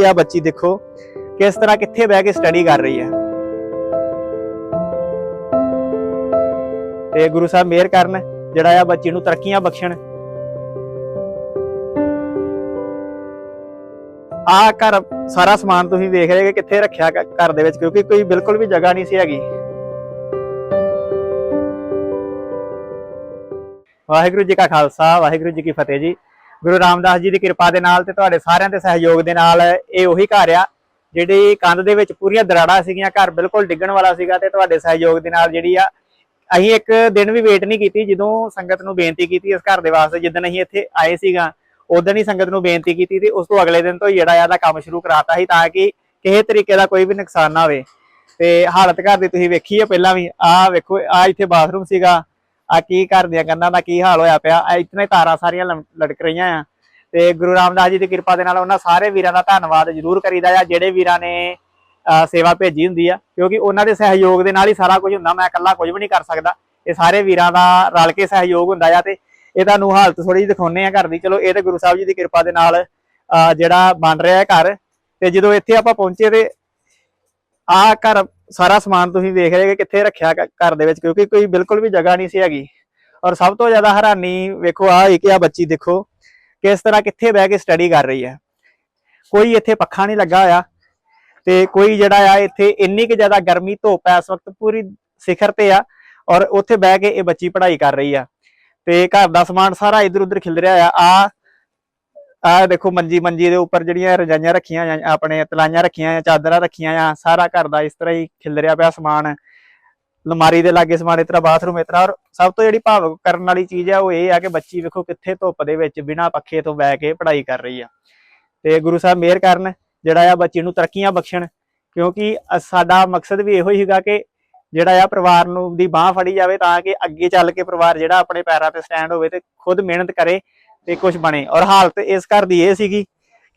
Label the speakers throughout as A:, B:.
A: ਇਹ ਆ ਬੱਚੀ ਦੇਖੋ, ਕਿਸ ਤਰ੍ਹਾਂ ਕਿੱਥੇ ਬਹਿ ਕੇ ਸਟੱਡੀ ਕਰ ਰਹੀ ਹੈ। ਤੇ ਗੁਰੂ ਸਾਹਿਬ ਮਿਹਰ ਕਰਨ, ਜਿਹੜਾ ਆ ਬੱਚੀ ਨੂੰ ਤਰੱਕੀਆਂ ਬਖਸ਼ਣ। ਆ ਘਰ ਸਾਰਾ ਸਮਾਨ ਤੁਸੀਂ ਦੇਖ ਰਹੇ ਕਿ ਕਿੱਥੇ ਰੱਖਿਆ ਘਰ ਦੇ ਵਿੱਚ, ਕਿਉਂਕਿ ਕੋਈ ਬਿਲਕੁਲ ਵੀ ਜਗ੍ਹਾ ਨਹੀਂ ਸੀ ਹੈਗੀ। ਵਾਹਿਗੁਰੂ ਜੀ ਕਾ ਖਾਲਸਾ, ਵਾਹਿਗੁਰੂ ਜੀ ਕੀ ਫਤਿਹ ਜੀ। ਗੁਰੂ ਰਾਮਦਾਸ ਜੀ ਦੀ ਕਿਰਪਾ ਦੇ ਨਾਲ ਤੇ ਤੁਹਾਡੇ ਸਾਰਿਆਂ ਦੇ ਸਹਿਯੋਗ ਦੇ ਨਾਲ ਇਹ ਉਹੀ ਘਰ ਆ, ਜਿਹੜੀ ਕੰਧ ਦੇ ਵਿੱਚ ਪੂਰੀਆਂ ਦਰਾੜਾਂ ਸੀਗੀਆਂ, ਘਰ ਬਿਲਕੁਲ ਡਿੱਗਣ ਵਾਲਾ ਸੀਗਾ ਤੇ ਤੁਹਾਡੇ ਸਹਿਯੋਗ ਦੇ ਨਾਲ ਜਿਹੜੀ ਆ, ਅਸੀਂ ਇੱਕ ਦਿਨ ਵੀ ਵੇਟ ਨਹੀਂ ਕੀਤੀ, ਜਦੋਂ ਸੰਗਤ ਨੂੰ ਬੇਨਤੀ ਕੀਤੀ ਇਸ ਘਰ ਦੇ ਵਾਸਤੇ, ਜਿੱਦਣ ਅਸੀਂ ਇੱਥੇ ਆਏ ਸੀਗਾ ਉਦੋਂ ਹੀ ਸੰਗਤ ਨੂੰ ਬੇਨਤੀ ਕੀਤੀ ਤੇ ਉਸ ਤੋਂ ਅਗਲੇ ਦਿਨ ਤੋਂ ਹੀ ਜਿਹੜਾ ਇਹਦਾ ਕੰਮ ਸ਼ੁਰੂ ਕਰਾਤਾ ਸੀ ਤਾਂ ਕਿ ਕਿਸੇ ਤਰੀਕੇ ਦਾ ਕੋਈ ਵੀ ਨੁਕਸਾਨ ਨਾ ਹੋਵੇ। ਤੇ ਹਾਲਤ ਘਰ ਦੀ ਤੁਸੀਂ ਵੇਖੀ ਹੈ ਪਹਿਲਾਂ ਵੀ, ਆਹ ਵੇਖੋ ਆ ਇੱਥੇ ਬਾਥਰੂਮ ਸੀਗਾ ਆ ਕੀ ਘਰ ਦੀਆਂ ਕੰਧਾਂ ਦਾ, ਕੀ ਹਾਲ ਹੋਇਆ ਪਿਆ? ਇਤਨੇ ਤਾਰਾਂ ਸਾਰੀਆਂ ਲਟਕ ਰਹੀਆਂ ਆ। ਤੇ ਗੁਰੂ ਰਾਮਦਾਸ ਜੀ ਦੀ ਕਿਰਪਾ ਦੇ ਨਾਲ ਉਹਨਾਂ ਸਾਰੇ ਵੀਰਾਂ ਦਾ ਧੰਨਵਾਦ ਜ਼ਰੂਰ ਕਰੀਦਾ ਆ, ਜਿਹੜੇ ਵੀਰਾਂ ਨੇ ਸੇਵਾ ਭੇਜੀ ਹੁੰਦੀ ਆ। ਕਿਉਂਕਿ ਉਹਨਾਂ ਦੇ ਸਹਿਯੋਗ ਦੇ ਨਾਲ ਹੀ ਸਾਰਾ ਕੁਝ ਹੁੰਦਾ, ਮੈਂ ਇਕੱਲਾ ਕੁਝ ਵੀ ਨਹੀਂ ਕਰ ਸਕਦਾ। ਇਹ ਸਾਰੇ ਵੀਰਾਂ ਦਾ ਰਲ ਕੇ ਸਹਿਯੋਗ ਹੁੰਦਾ ਆ ਤੇ ਇਹ ਤੁਹਾਨੂੰ ਹਾਲਤ ਥੋੜੀ ਜਿਹੀ ਦਿਖਾਉਨੇ ਆ ਘਰ ਦੀ। ਚਲੋ, ਇਹ ਤੇ ਗੁਰੂ ਸਾਹਿਬ ਜੀ ਦੀ ਕਿਰਪਾ ਦੇ ਨਾਲ ਜਿਹੜਾ ਬਣ ਰਿਹਾ ਹੈ ਘਰ। ਤੇ ਜਦੋਂ ਇੱਥੇ ਆਪਾਂ ਪਹੁੰਚੇ ਤੇ ਆਹ ਘਰ ਸਾਰਾ ਸਮਾਨ ਤੁਸੀਂ ਦੇਖ ਰਹੇ ਕਿ ਕਿੱਥੇ ਰੱਖਿਆ ਘਰ ਦੇ ਵਿੱਚ, ਕਿਉਂਕਿ ਕੋਈ ਬਿਲਕੁਲ ਵੀ ਜਗ੍ਹਾ ਨਹੀਂ ਸੀ ਹੈਗੀ। ਔਰ ਸਭ ਤੋਂ ਜ਼ਿਆਦਾ ਹੈਰਾਨੀ ਵੇਖੋ ਆ ਇੱਕ ਆ ਬੱਚੀ ਦੇਖੋ, ਕਿਸ ਤਰ੍ਹਾਂ ਕਿੱਥੇ ਬਹਿ ਕੇ ਸਟੱਡੀ ਕਰ ਰਹੀ ਹੈ। ਕੋਈ ਇੱਥੇ ਪੱਖਾ ਨਹੀਂ ਲੱਗਾ ਹੋਇਆ ਤੇ ਕੋਈ ਜਿਹੜਾ ਆ ਇੱਥੇ ਇੰਨੀ ਕਿ ਜ਼ਿਆਦਾ ਗਰਮੀ, ਧੁੱਪ ਹੈ, ਇਸ ਵਕਤ ਪੂਰੀ ਸਿਖਰ ਤੇ ਆ ਔਰ ਉੱਥੇ ਬਹਿ ਕੇ ਇਹ ਬੱਚੀ ਪੜ੍ਹਾਈ ਕਰ ਰਹੀ ਆ। ਤੇ ਘਰ ਦਾ ਸਮਾਨ ਸਾਰਾ ਇਧਰ ਉਧਰ ਖਿਲ ਰਿਹਾ ਆ ਆ ਆਹ ਦੇਖੋ ਮੰਜੀ ਮੰਜੀ ਦੇ ਉੱਪਰ ਜਿਹੜੀਆਂ ਰਜਾਈਆਂ ਰੱਖੀਆਂ ਆ ਆਪਣੇ ਤਲਾਈਆਂ ਰੱਖੀਆਂ ਆ ਚਾਦਰਾਂ ਰੱਖੀਆਂ ਆ ਸਾਰਾ ਘਰ ਦਾ ਇਸ ਤਰ੍ਹਾਂ ਹੀ ਖਿਲ ਰਿਹਾ ਪਿਆ ਸਮਾਨ। ਲਮਾਰੀ ਦੇ ਲਾਗੇ ਸਮਾਨ, ਇਸ ਤਰ੍ਹਾਂ ਬਾਥਰੂਮ, ਇਸ ਤਰ੍ਹਾਂ। ਔਰ ਸਭ ਤੋਂ ਜਿਹੜੀ ਭਾਵੁਕ ਕਰਨ ਵਾਲੀ ਚੀਜ਼ ਆ, ਉਹ ਇਹ ਆ ਕਿ ਬੱਚੀ ਵੇਖੋ ਕਿੱਥੇ ਧੁੱਪ ਦੇ ਵਿੱਚ ਬਿਨਾਂ ਪੱਖੇ ਤੋਂ ਬਹਿ ਕੇ ਪੜ੍ਹਾਈ ਕਰ ਰਹੀ ਆ। ਤੇ ਗੁਰੂ ਸਾਹਿਬ ਮਿਹਰ ਕਰਨ, ਜਿਹੜਾ ਆ ਬੱਚੀ ਨੂੰ ਤਰੱਕੀਆਂ ਬਖਸ਼ਣ। ਕਿਉਂਕਿ ਸਾਡਾ ਮਕਸਦ ਵੀ ਇਹੋ ਹੀ ਸੀਗਾ ਕਿ ਜਿਹੜਾ ਆ ਪਰਿਵਾਰ ਨੂੰ ਦੀ ਬਾਹ ਫੜੀ ਜਾਵੇ ਤਾਂ ਕਿ ਅੱਗੇ ਚੱਲ ਕੇ ਪਰਿਵਾਰ ਜਿਹੜਾ ਆਪਣੇ ਪੈਰਾਂ ਤੇ ਸਟੈਂਡ ਹੋਵੇ ਤੇ ਖੁਦ ਮਿਹਨਤ ਕਰੇ। ਤੇ ਕੁਝ ਬਣੇ। ਔਰ ਹਾਲਤ ਇਸ ਘਰ ਦੀ ਇਹ ਸੀਗੀ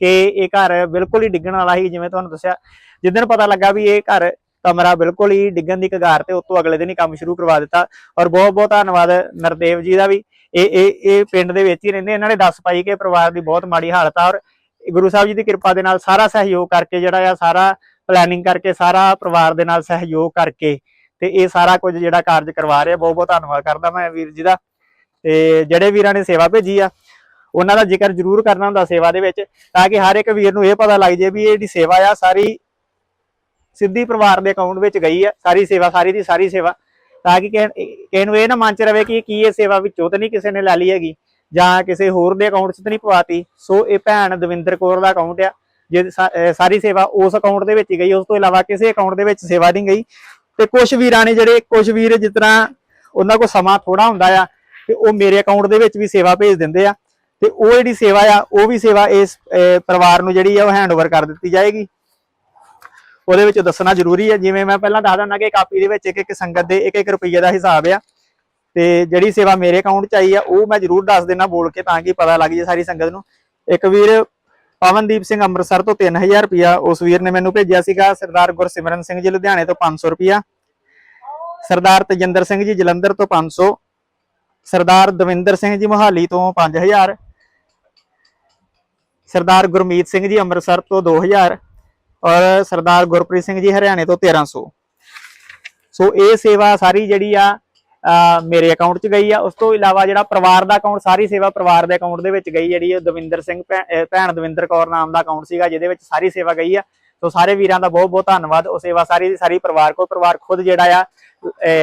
A: ਕਿ ਇਹ ਘਰ ਬਿਲਕੁਲ ਹੀ ਡਿੱਗਣ ਵਾਲਾ ਸੀ, ਜਿਵੇਂ ਤੁਹਾਨੂੰ ਦੱਸਿਆ। ਜਿੱਦਣ ਪਤਾ ਲੱਗਾ ਵੀ ਇਹ ਘਰ ਕਮਰਾ ਬਿਲਕੁਲ ਹੀ ਡਿੱਗਣ ਦੀ ਕਗਾਰ ਤੇ ਉਤੋਂ ਅਗਲੇ ਦਿਨ ਹੀ ਕੰਮ ਸ਼ੁਰੂ ਕਰਵਾ ਦਿੱਤਾ। ਔਰ ਬਹੁਤ ਬਹੁਤ ਧੰਨਵਾਦ ਨਰਦੇਵ ਜੀ ਦਾ ਵੀ। ਇਹ ਇਹ ਇਹ ਪਿੰਡ ਦੇ ਵਿੱਚ ਹੀ ਰਹਿੰਦੇ। ਇਹਨਾਂ ਨੇ ਦੱਸ ਪਾਈ ਕਿ ਪਰਿਵਾਰ ਦੀ ਬਹੁਤ ਮਾੜੀ ਹਾਲਤ ਆ। ਔਰ ਗੁਰੂ ਸਾਹਿਬ ਜੀ ਦੀ ਕਿਰਪਾ ਦੇ ਨਾਲ ਸਾਰਾ ਸਹਿਯੋਗ ਕਰਕੇ ਜਿਹੜਾ ਆ, ਸਾਰਾ ਪਲੈਨਿੰਗ ਕਰਕੇ, ਸਾਰਾ ਪਰਿਵਾਰ ਦੇ ਨਾਲ ਸਹਿਯੋਗ ਕਰਕੇ ਤੇ ਇਹ ਸਾਰਾ ਕੁਝ ਜਿਹੜਾ ਕਾਰਜ ਕਰਵਾ ਰਿਹਾ। ਬਹੁਤ ਬਹੁਤ ਧੰਨਵਾਦ ਕਰਦਾ ਮੈਂ ਵੀਰ ਜੀ ਦਾ। ਤੇ ਜਿਹੜੇ ਵੀਰਾਂ ਨੇ ਸੇਵਾ ਭੇਜੀ ਆ, ਉਹਨਾਂ ਦਾ ਜ਼ਿਕਰ ਜ਼ਰੂਰ ਕਰਨਾ ਹੁੰਦਾ ਸੇਵਾ ਦੇ ਵਿੱਚ, ਤਾਂ ਕਿ ਹਰ ਇੱਕ ਵੀਰ ਨੂੰ ਇਹ ਪਤਾ ਲੱਗ ਜੇ ਵੀ ਇਹ ਜਿਹੜੀ ਸੇਵਾ ਆ, ਸਾਰੀ ਸਿੱਧੀ ਪਰਿਵਾਰ ਦੇ ਅਕਾਊਂਟ ਵਿੱਚ ਗਈ ਆ, ਸਾਰੀ ਸੇਵਾ, ਸਾਰੀ ਦੀ ਸਾਰੀ ਸੇਵਾ, ਤਾਂ ਕਿ ਕਿਸੇ ਨੂੰ ਇਹ ਨਾ ਮਨ ਚ ਰਵੇ ਕਿ ਕੀ ਇਹ ਸੇਵਾ ਵਿੱਚੋਂ ਤਾਂ ਨਹੀਂ ਕਿਸੇ ਨੇ ਲੈ ਲਈ ਹੈਗੀ, ਜਾਂ ਕਿਸੇ ਹੋਰ ਦੇ ਅਕਾਊਂਟ 'ਚ ਤਾਂ ਨਹੀਂ ਪਵਾਤੀ, ਸੋ ਇਹ ਭੈਣ ਦਵਿੰਦਰ ਕੌਰ ਦਾ ਅਕਾਊਂਟ ਆ, ਜੇ ਸਾਰੀ ਸੇਵਾ ਉਸ ਅਕਾਊਂਟ ਦੇ ਵਿੱਚ ਹੀ ਗਈ, ਉਸ ਤੋਂ ਇਲਾਵਾ ਕਿਸੇ ਅਕਾਊਂਟ ਦੇ ਵਿੱਚ ਸੇਵਾ ਨਹੀਂ ਗਈ, ਤੇ ਕੁਝ ਵੀਰਾਂ ਨੇ ਜਿਹੜੇ ਕੁਝ ਵੀਰ ਜਿਸ ਤਰ੍ਹਾਂ ਉਹਨਾਂ ਕੋਲ ਸਮਾਂ ਥੋੜਾ ਹੁੰਦਾ ਆ ਤੇ ਉਹ ਮੇਰੇ ਅਕਾਊਂਟ ਦੇ ਵਿੱਚ ਵੀ ਸੇਵਾ ਭੇਜ ਦਿੰਦੇ ਆ। ਤੇ ਉਹ ਜਿਹੜੀ ਸੇਵਾ ਆ, ਉਹ ਵੀ ਸੇਵਾ ਇਸ ਪਰਿਵਾਰ ਨੂੰ ਜਿਹੜੀ ਆ, ਉਹ ਹੈਂਡਓਵਰ ਕਰ ਦਿੱਤੀ ਜਾਏਗੀ। ਉਹਦੇ ਵਿੱਚ ਦੱਸਣਾ ਜ਼ਰੂਰੀ ਹੈ ਜਿਵੇਂ ਮੈਂ ਪਹਿਲਾਂ ਦੱਸ ਦਿੰਦਾ ਕਿ ਕਾਪੀ ਦੇ ਵਿੱਚ ਇੱਕ ਇੱਕ ਸੰਗਤ ਦੇ ਇੱਕ ਇੱਕ ਰੁਪਈਏ ਦਾ ਹਿਸਾਬ ਆ। ਤੇ ਜਿਹੜੀ ਸੇਵਾ ਮੇਰੇ ਅਕਾਊਂਟ 'ਚ ਆਈ ਆ, ਉਹ ਮੈਂ ਜ਼ਰੂਰ ਦੱਸ ਦੇਣਾ ਬੋਲ ਕੇ ਤਾਂ ਕਿ ਪਤਾ ਲੱਗ ਜੇ ਸਾਰੀ ਸੰਗਤ ਨੂੰ। ਇੱਕ ਵੀਰ ਪਵਨਦੀਪ ਸਿੰਘ ਅੰਮ੍ਰਿਤਸਰ ਤੋਂ 3000 ਰੁਪਿਆ ਉਸ ਵੀਰ ਨੇ ਮੈਨੂੰ ਭੇਜਿਆ ਸੀਗਾ, ਸਰਦਾਰ ਗੁਰਸਿਮਰਨ ਸਿੰਘ ਜੀ ਲੁਧਿਆਣੇ ਤੋਂ 500 ਰੁਪਿਆ ਸਰਦਾਰ ਤਜਿੰਦਰ ਸਿੰਘ ਜੀ ਜਲੰਧਰ ਤੋਂ 500 ਸਰਦਾਰ ਦਵਿੰਦਰ ਸਿੰਘ ਜੀ ਮੋਹਾਲੀ ਤੋਂ 5000 ਸਰਦਾਰ ਗੁਰਮੀਤ ਸਿੰਘ ਜੀ ਅੰਮ੍ਰਿਤਸਰ ਤੋਂ 2000 ਔਰ ਸਰਦਾਰ ਗੁਰਪ੍ਰੀਤ ਸਿੰਘ ਜੀ ਹਰਿਆਣੇ ਤੋਂ 1300 ਸੋ। ਇਹ ਸੇਵਾ ਸਾਰੀ ਜਿਹੜੀ ਆ ਮੇਰੇ ਅਕਾਊਂਟ 'ਚ ਗਈ ਆ। ਉਸ ਤੋਂ ਇਲਾਵਾ ਜਿਹੜਾ ਪਰਿਵਾਰ ਦਾ ਅਕਾਊਂਟ ਸਾਰੀ ਸੇਵਾ ਪਰਿਵਾਰ ਦੇ ਅਕਾਊਂਟ ਦੇ ਵਿੱਚ ਗਈ। ਜਿਹੜੀ ਉਹ ਦਵਿੰਦਰ ਸਿੰਘ ਭੈ- ਭੈਣ ਦਵਿੰਦਰ ਕੌਰ ਨਾਮ ਦਾ ਅਕਾਊਂਟ ਸੀਗਾ, ਜਿਹਦੇ ਵਿੱਚ ਸਾਰੀ ਸੇਵਾ ਗਈ ਆ। ਸੋ ਸਾਰੇ ਵੀਰਾਂ ਦਾ ਬਹੁਤ ਬਹੁਤ ਧੰਨਵਾਦ। ਉਹ ਸੇਵਾ ਸਾਰੀ ਸਾਰੀ ਪਰਿਵਾਰ ਕੋਲ ਪਰਿਵਾਰ ਖੁਦ ਜਿਹੜਾ ਆ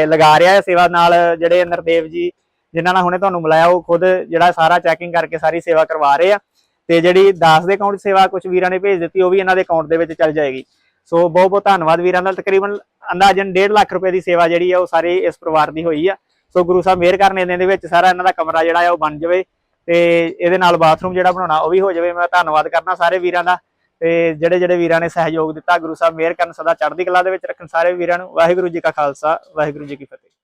A: ਲਗਾ ਰਿਹਾ ਹੈ ਸੇਵਾ ਨਾਲ ਜਿਹੜੇ ਨਰਦੇਵ ਜੀ ਜਿਨ੍ਹਾਂ ਨਾਲ ਹੁਣੇ ਤੁਹਾਨੂੰ ਮਿਲਾਇਆ, ਉਹ ਖੁਦ ਜਿਹੜਾ ਸਾਰਾ ਚੈਕਿੰਗ ਕਰਕੇ ਸਾਰੀ ਸੇਵਾ ਕਰਵਾ ਰਹੇ ਆ। ਤੇ ਜਿਹੜੀ ਦਾਸ ਦੇ ਅਕਾਊਂਟ ਸੇਵਾ ਕੁਝ ਵੀਰਾਂ ਨੇ ਭੇਜ ਦਿੱਤੀ, ਉਹ ਵੀ ਇਹਨਾਂ ਦੇ ਅਕਾਊਂਟ ਦੇ ਵਿੱਚ ਚੱਲ ਜਾਏਗੀ। ਸੋ ਬਹੁਤ ਬਹੁਤ ਧੰਨਵਾਦ ਵੀਰਾਂ ਦਾ। ਤਕਰੀਬਨ ਅੰਦਾਜ਼ਨ 1.5 ਲੱਖ ਰੁਪਏ ਦੀ ਸੇਵਾ ਜਿਹੜੀ ਆ, ਉਹ ਸਾਰੀ ਇਸ ਪਰਿਵਾਰ ਦੀ ਹੋਈ ਆ। ਸੋ ਗੁਰੂ ਸਾਹਿਬ ਮਿਹਰ ਕਰਨ ਇਹਦੇ ਵਿੱਚ ਸਾਰਾ ਇਹਨਾਂ ਦਾ ਕਮਰਾ ਜਿਹੜਾ ਆ, ਉਹ ਬਣ ਜਾਵੇ ਤੇ ਇਹਦੇ ਨਾਲ ਬਾਥਰੂਮ ਜਿਹੜਾ ਬਣਾਉਣਾ, ਉਹ ਵੀ ਹੋ ਜਾਵੇ। ਮੈਂ ਧੰਨਵਾਦ ਕਰਨਾ ਸਾਰੇ ਵੀਰਾਂ ਦਾ ਤੇ ਜਿਹੜੇ ਜਿਹੜੇ ਵੀਰਾਂ ਨੇ ਸਹਿਯੋਗ ਦਿੱਤਾ, ਗੁਰੂ ਸਾਹਿਬ ਮਿਹਰ ਕਰਨ, ਸਦਾ ਚੜ੍ਹਦੀ ਕਲਾ ਦੇ ਵਿੱਚ ਰੱਖਣ ਸਾਰੇ ਵੀਰਾਂ ਨੂੰ। ਵਾਹਿਗੁਰੂ ਜੀ ਕਾ ਖਾਲਸਾ, ਵਾਹਿਗੁਰੂ ਜੀ ਕੀ ਫਤਿਹ।